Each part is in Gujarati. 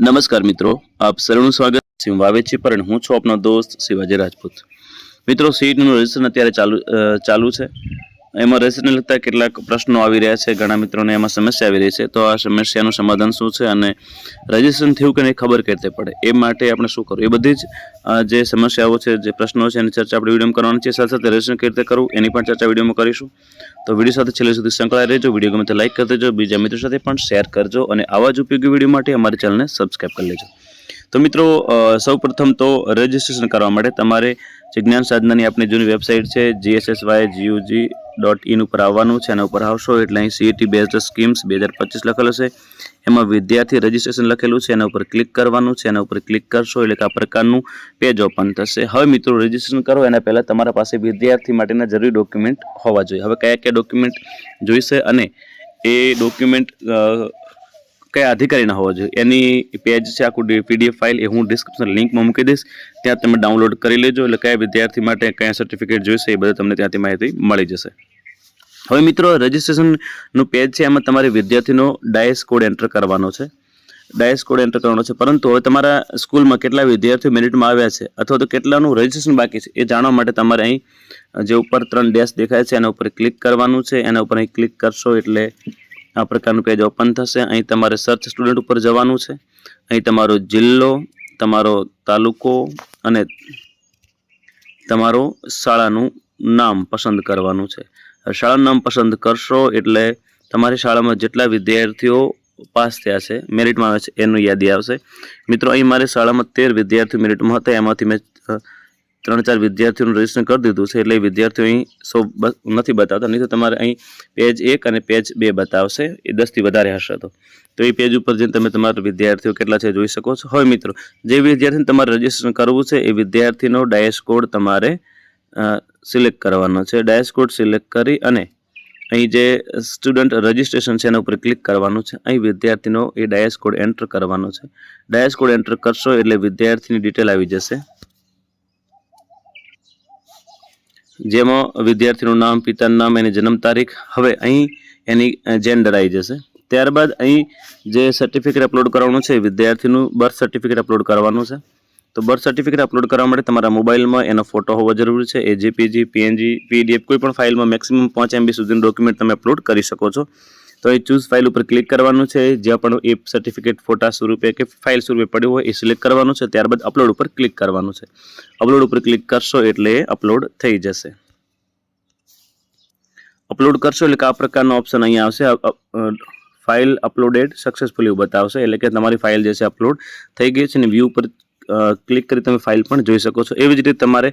નમસ્કાર મિત્રો, આપ સર્વનું સ્વાગત છે. વાવે છે પર હું છું આપનો દોસ્ત શિવાજી રાજપૂત. મિત્રો સીટનું રજિસ્ટ્રેશન અત્યારે ચાલુ ચાલુ છે. એમાં રજીસ્ટ્રેશનને લગતા કેટલાક પ્રશ્નો આવી રહ્યા છે. ઘણા મિત્રોને એમાં સમસ્યા આવી રહી છે. તો આ સમસ્યાનું સમાધાન શું છે અને રજીસ્ટ્રેશન થયું કે નહીં ખબર કઈ રીતે પડે. એ માટે આપણે શું કરવું? એ બધી જ જે સમસ્યાઓ છે, જે પ્રશ્નો છે, એની ચર્ચા આપણે વિડીયોમાં કરવાની છે. સાથે સાથે રજીસ્ટ્રેશન કેવી રીતે કરવું એની પણ ચર્ચા વિડીયોમાં કરીશું. તો વીડિયો સાથે છેલ્લે સુધી સંકળાઈ રહેજો. વીડિયો ગમે તો લાઈક કરી દેજો. બીજા મિત્રો સાથે પણ શેર કરજો અને આવા જ ઉપયોગી વીડિયો માટે અમારી ચેનલને સબસ્ક્રાઈબ કરી લેજો. તો મિત્રો સૌપ્રથમ તો રજિસ્ટ્રેશન કરવા માટે તમારે જે જ્ઞાન સાધનાની આપણી જૂની વેબસાઇટ છે જીએસએસવાય જીયુજી ડોટ ઇન ઉપર આવવાનું છે, એના ઉપર આવશો. એટલે અહીં સીઈટી બેઝડ સ્કીમ્સ બે હજાર પચીસ લખેલું છે. એમાં વિદ્યાર્થી રજિસ્ટ્રેશન લખેલું છે, એના ઉપર ક્લિક કરવાનું છે, એના ઉપર ક્લિક કરશો, એટલે કે આ પ્રકારનું પેજ ઓપન થશે. હવે મિત્રો રજિસ્ટ્રેશન કરો, એના પહેલાં તમારા પાસે વિદ્યાર્થી માટેના જરૂરી ડોક્યુમેન્ટ હોવા જોઈએ. હવે કયા કયા ડોક્યુમેન્ટ જોઈશે અને એ ડોક્યુમેન્ટ કયા અધિકારીના હોવા જોઈએ. એની પેજ છે, આખું પીડીએફ ફાઇલ એ હું ડિસ્ક્રિપ્શન લિંકમાં મૂકી દઈશ. ત્યાં તમે ડાઉનલોડ કરી લેજો. એટલે કયા વિદ્યાર્થી માટે કયા સર્ટિફિકેટ જોઈશે એ બધા તમને ત્યાંથી માહિતી મળી જશે. હવે મિત્રો રજિસ્ટ્રેશનનું પેજ છે, એમાં તમારે વિદ્યાર્થીનો ડાયસ કોડ એન્ટર કરવાનો છે. ડાયસ કોડ એન્ટર કરવાનો છે. પરંતુ હવે તમારા સ્કૂલમાં કેટલા વિદ્યાર્થીઓ મેરિટમાં આવ્યા છે? અથવા તો કેટલાનું રજિસ્ટ્રેશન બાકી છે? એ જાણવા માટે તમારે અહીં જે ઉપર ત્રણ ડેશ દેખાય છે, એના ઉપર ક્લિક કરવાનું છે. એના ઉપર અહીં ક્લિક કરશો એટલે આ પ્રકારનું પેજ ઓપન થશે. અહીં તમારે સર્ચ સ્ટુડન્ટ ઉપર જવાનું છે. અહીં તમારો જિલ્લો, તમારો તાલુકો અને તમારો શાળાનું નામ પસંદ કરવાનું છે. શાળાનું નામ પસંદ કરશો એટલે તમારી શાળામાં જેટલા વિદ્યાર્થીઓ પાસ થયા છે મેરિટમાં આવે છે, એનું યાદી આવશે. મિત્રો, અહીં મારી શાળામાં તેર વિદ્યાર્થીઓ મેરિટમાં હતા. એમાંથી મેં ત્રણ ચાર વિદ્યાર્થીઓનું રજીસ્ટ્રેશન કરી દીધું છે, એટલે વિદ્યાર્થીઓ અહીં સો નથી બતાવતા. નહીં તો તમારે અહીં પેજ એક અને પેજ બે બતાવશે, એ દસથી વધારે હશે તો. તો એ પેજ ઉપર જઈને તમે તમારા વિદ્યાર્થીઓ કેટલા છે જોઈ શકો છો. હવે મિત્રો, જે વિદ્યાર્થીને તમારે રજીસ્ટ્રેશન કરવું છે, એ વિદ્યાર્થીનો ડાયસ કોડ તમારે સિલેક્ટ કરવાનો છે. ડાયસ કોડ સિલેક્ટ કરી અને અહીં જે સ્ટુડન્ટ રજિસ્ટ્રેશન છે એના ઉપર ક્લિક કરવાનું છે. અહીં વિદ્યાર્થીનો એ ડાયસ કોડ એન્ટર કરવાનો છે. ડાયસ કોડ એન્ટર કરશો એટલે વિદ્યાર્થીની ડિટેલ આવી જશે. જેમાં વિદ્યાર્થીનું નામ, પિતાનું નામ, એની જન્મ તારીખ, હવે અહીં એની જેન્ડર આવી જશે. ત્યારબાદ અહીં જે સર્ટિફિકેટ અપલોડ કરવાનું છે વિદ્યાર્થીનું બર્થ સર્ટિફિકેટ અપલોડ કરવાનું છે. તો બર્થ સર્ટિફિકેટ અપલોડ કરવા માટે તમારા મોબાઈલમાં એનો ફોટો હોવો જરૂરી છે. એજીપીજી પીએનજી પીડીએફ કોઈ પણ ફાઇલમાં મેક્સિમમ પાંચ એમબી સુધીનું ડોક્યુમેન્ટ તમે અપલોડ કરી શકો છો. તો એ ચૂઝ ફાઇલ ઉપર ક્લિક કરવાનું છે. જ્યાં પણ એ સર્ટિફિકેટ ફોટા સ્વરૂપે કે ફાઇલ સ્વરૂપે પડ્યું હોય એ સિલેક્ટ કરવાનું છે. ત્યારબાદ અપલોડ ઉપર ક્લિક કરવાનું છે. અપલોડ ઉપર ક્લિક કરશો એટલે અપલોડ થઈ જશે. અપલોડ કરશો એટલે કે આ પ્રકારનો ઓપ્શન અહીંયા આવશે. ફાઇલ અપલોડેડ સક્સેસફુલી બતાવશે. એટલે કે તમારી ફાઇલ જે છે અપલોડ થઈ ગઈ છે અને વ્યૂ ઉપર ક્લિક કરી તમે ફાઇલ પણ જોઈ શકો છો. એવી જ રીતે તમારે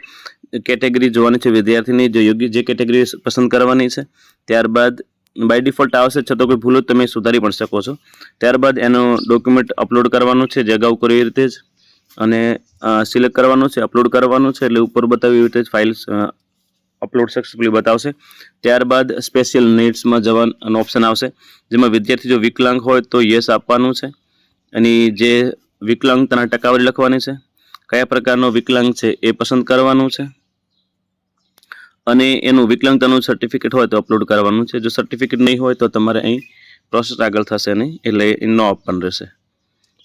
કેટેગરી જોવાની છે. વિદ્યાર્થીની જે યોગ્ય, જે કેટેગરી પસંદ કરવાની છે. ત્યારબાદ બાય ડિફોલ્ટ આવશે છતાં કોઈ ભૂલો તમે સુધારી પણ શકો છો. ત્યારબાદ એનો ડોક્યુમેન્ટ અપલોડ કરવાનું છે, જે અગાઉ કર્યું એ રીતે જ. અને સિલેક્ટ કરવાનું છે અપલોડ કરવાનું છે, એટલે ઉપર બતાવી રીતે જ ફાઇલ્સ અપલોડ સક્સેસફુલી બતાવશે. ત્યારબાદ સ્પેશિયલ નીડ્સમાં જવાનો ઓપ્શન આવશે, જેમાં વિદ્યાર્થી જો વિકલાંગ હોય તો યસ આપવાનું છે. અને જે વિકલાંગતાના ટકાવારી લખવાની છે, કયા પ્રકારનો વિકલાંગ છે એ પસંદ કરવાનું છે. અને એનું વિકલાંગતાનું સર્ટિફિકેટ હોય તો અપલોડ કરવાનું છે. જો સર્ટિફિકેટ નહીં હોય તો તમારે અહીં પ્રોસેસ આગળ થશે નહીં, એટલે એ નો આપવાનું રહેશે.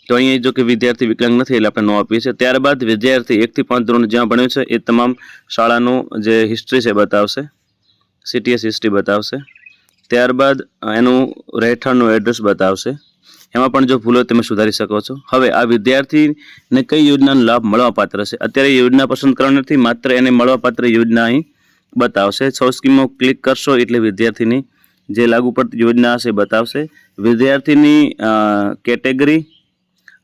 તો અહીંયા જો કે વિદ્યાર્થી વિકલાંગ નથી, એટલે આપણે નો આપીએ છીએ. ત્યારબાદ વિદ્યાર્થી એકથી પાંચ ધોરણ જ્યાં ભણ્યો છે, એ તમામ શાળાનું જે હિસ્ટ્રી છે બતાવશે. સીટીએસ હિસ્ટ્રી બતાવશે. ત્યારબાદ એનું રહેઠાણનું એડ્રેસ બતાવશે. એમાં પણ જો ભૂલો તમે સુધારી શકો છો. હવે આ વિદ્યાર્થીને કઈ યોજનાનો લાભ મળવાપાત્ર છે? અત્યારે યોજના પસંદ કરવાની નથી માત્ર એને મળવાપાત્ર યોજના અહીં બતાવશે. છ સ્કીમો ક્લિક કરશો એટલે વિદ્યાર્થીની જે લાગુ પડતી યોજના હશે બતાવશે. વિદ્યાર્થીની કેટેગરી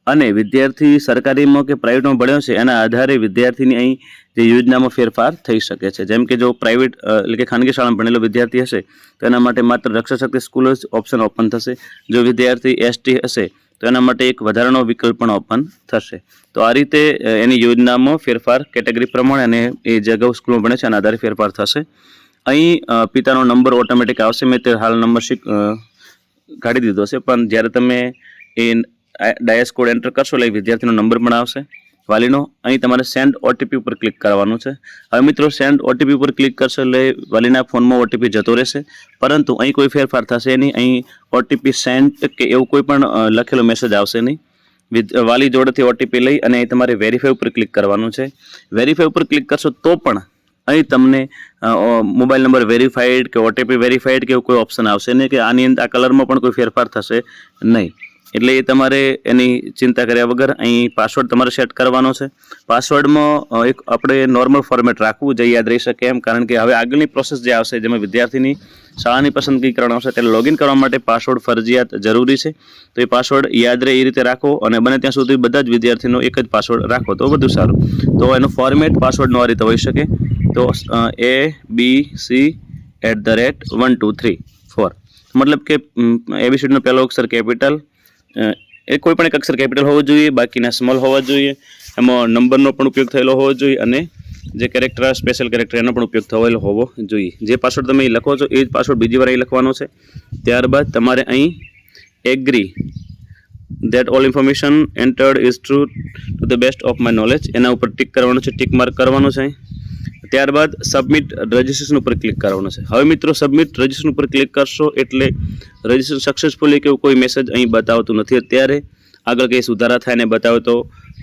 અને વિદ્યાર્થી સરકારીમાં કે પ્રાઇવેટમાં ભણ્યો છે, એના આધારે વિદ્યાર્થીની અહીં જે યોજનામાં ફેરફાર થઈ શકે છે. જેમ કે જો પ્રાઇવેટ એટલે કે ખાનગી શાળામાં ભણેલો વિદ્યાર્થી હશે, તો એના માટે માત્ર રક્ષાશક્તિ સ્કૂલ જ ઓપ્શન ઓપન થશે. જો વિદ્યાર્થી એસટી હશે તો એના માટે એક વધારાનો વિકલ્પ પણ ઓપન થશે. તો આ રીતે એની યોજનામાં ફેરફાર કેટેગરી પ્રમાણે અને એ જે અગાઉ સ્કૂલમાં ભણે છે, એના આધારે ફેરફાર થશે. અહીં પિતાનો નંબર ઓટોમેટિક આવશે. મેં તે હાલ નંબર શીખ કાઢી દીધો છે. પણ જ્યારે તમે એ ડાયસ કોડ એન્ટર કરશો એટલે વિદ્યાર્થીનો નંબર પણ આવશે. વાલીનો, અહીં તમારે સેન્ડ ઓટીપી ઉપર ક્લિક કરવાનું છે. હવે મિત્રો સેન્ડ ઓટીપી ઉપર ક્લિક કરશો એટલે વાલીના ફોનમાં ઓટીપી જતો રહેશે. પરંતુ અહીં કોઈ ફેરફાર થશે નહીં. અહીં ઓટીપી સેન્ડ કે એવું કોઈ પણ લખેલો મેસેજ આવશે નહીં. વાલી જોડેથી ઓટીપી લઈ અને અહીં તમારે વેરીફાઈ ઉપર ક્લિક કરવાનું છે. વેરીફાઈ ઉપર ક્લિક કરશો તો પણ અહીં તમને મોબાઈલ નંબર વેરીફાઈડ કે ઓટીપી વેરીફાઈડ કે એવું કોઈ ઓપ્શન આવશે નહીં કે આની અંદર આ કલરમાં પણ કોઈ ફેરફાર થશે નહીં. એટલે એ તમારે એની ચિંતા કર્યા વગર અહીં પાસવર્ડ તમારે સેટ કરવાનો છે. પાસવર્ડમાં એક આપણે નોર્મલ ફોર્મેટ રાખવું જે યાદ રહી શકે એમ, કારણ કે હવે આગળની પ્રોસેસ જે આવશે, જેમાં વિદ્યાર્થીની શાળાની પસંદગી કરવાનો આવશે, ત્યારે લોગિન કરવા માટે પાસવર્ડ ફરજિયાત જરૂરી છે. તો એ પાસવર્ડ યાદ રહે એ રીતે રાખો અને બને ત્યાં સુધી બધા જ વિદ્યાર્થીનો એક જ પાસવર્ડ રાખો. તો વધુ સારું. તો એનો ફોર્મેટ પાસવર્ડનો આ રીતે હોઈ શકે. તો A B C at the rate one two three four મતલબ કે એબીસીડીનો પહેલો અક્ષર કેપિટલ એ કોઈ પણ એક અક્ષર કેપિટલ હોવો જોઈએ, બાકીના સ્મોલ હોવા જોઈએ, એમાં નંબરનો પણ ઉપયોગ થયેલો હોવો જોઈએ અને જે કેરેક્ટર સ્પેશિયલ કેરેક્ટર એનો પણ ઉપયોગ થયેલો હોવો જોઈએ. જે પાસવર્ડ તમે લખો છો, એ જ પાસવર્ડ બીજી વાર અહીં લખવાનો છે. ત્યારબાદ તમારે અહીં agree that all information entered is true to the best of my knowledge એના ઉપર ટીક કરવાનું છે ટીક માર્ક કરવાનું છે ત્યારબાદ સબમિટ રજિસ્ટ્રેશન ઉપર ક્લિક કરવાનું છે. હવે મિત્રો સબમિટ રજિસ્ટ્રેશન ઉપર ક્લિક કરશો એટલે રજિસ્ટ્રેશન સક્સેસફુલી કે કોઈ મેસેજ અહીં બતાવતું નથી. અત્યારે આગળ કંઈ સુધારા થાય ને બતાવે તો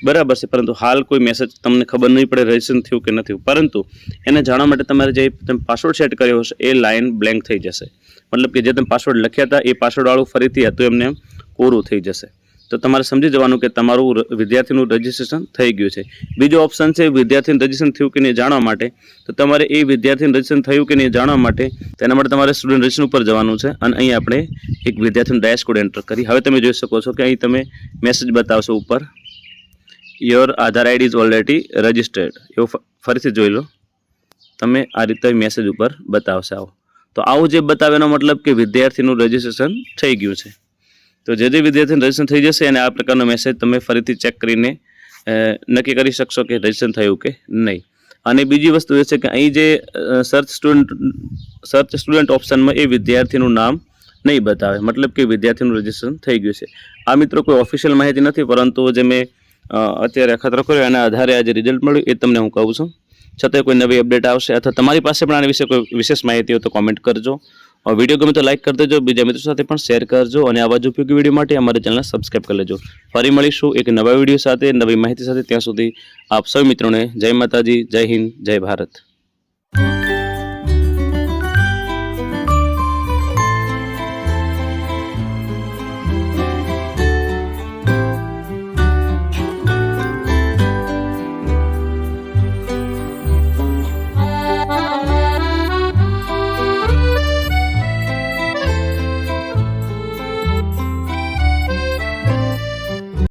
બરાબર છે, પરંતુ હાલ કોઈ મેસેજ તમને ખબર નહીં પડે રજિસ્ટ્રેશન થયું કે નથી પરંતુ એને જાણવા માટે તમારે જે તમે પાસવર્ડ સેટ કર્યો હશે, એ લાઇન બ્લેન્ક થઈ જશે. મતલબ કે જે તમે પાસવર્ડ લખ્યા હતા, એ પાસવર્ડવાળું ફરીથી હતું એમને એમ કોરું થઈ જશે. તો તમારે સમજી જવાનું કે તમારું વિદ્યાર્થીનું રજિસ્ટ્રેશન થઈ ગયું છે. બીજો ઓપ્શન છે વિદ્યાર્થીનું રજિસ્ટ્રેશન થયું કે નહીં જાણવા માટે. તો તમારે એ વિદ્યાર્થીનું રજિસ્ટ્રેશન થયું કે નહીં જાણવા માટે, તેના માટે તમારે સ્ટુડન્ટ રજિસ્ટ્રેશન ઉપર જવાનું છે અને અહીં આપણે એક વિદ્યાર્થીનું ડેશકોડ એન્ટર કરી. હવે તમે જોઈ શકો છો કે અહીં તમે મેસેજ બતાવશો ઉપર your Aadhaar ID is already registered એવું ફરીથી જોઈ લો. તમે આ રીતે મેસેજ ઉપર બતાવશે. આવો તો આવું જે બતાવેનો મતલબ કે વિદ્યાર્થીનું રજિસ્ટ્રેશન થઈ ગયું છે. તો જે જે વિદ્યાર્થીને રજિસ્ટ્રેશન થઈ જશે અને આ પ્રકારનો મેસેજ તમે ફરીથી ચેક કરીને નક્કી કરી શકશો કે રજિસ્ટ્રેશન થયું કે નહીં. અને બીજી વસ્તુ એ છે કે અહીં જે સર્ચ સ્ટુડન્ટ સર્ચ સ્ટુડન્ટ ઓપ્શનમાં એ વિદ્યાર્થીનું નામ નહીં બતાવે. મતલબ કે વિદ્યાર્થીનું રજિસ્ટ્રેશન થઈ ગયું છે. આ મિત્રો કોઈ ઓફિશિયલ માહિતી નથી, પરંતુ જે મેં અત્યારે અખતરો કર્યો એના આધારે આજે રિઝલ્ટ મળ્યું, એ તમને હું કહું છું. છતાં કોઈ નવી અપડેટ આવશે અથવા તમારી પાસે પણ આના વિશે કોઈ વિશેષ માહિતી હોય તો કોમેન્ટ કરજો. વીડિયો ગમે તો લાઈક કરી દેજો બીજા મિત્રો સાથે પણ શેર કરજો અને આવા જ ઉપયોગી વીડિયો માટે અમારી ચેનલને સબસ્ક્રાઈબ કરી લેજો ફરી મળીશું એક નવા વીડિયો સાથે નવી માહિતી સાથે ત્યાં સુધી આપ સૌ મિત્રોને જય માતાજી જય હિન્દ જય ભારત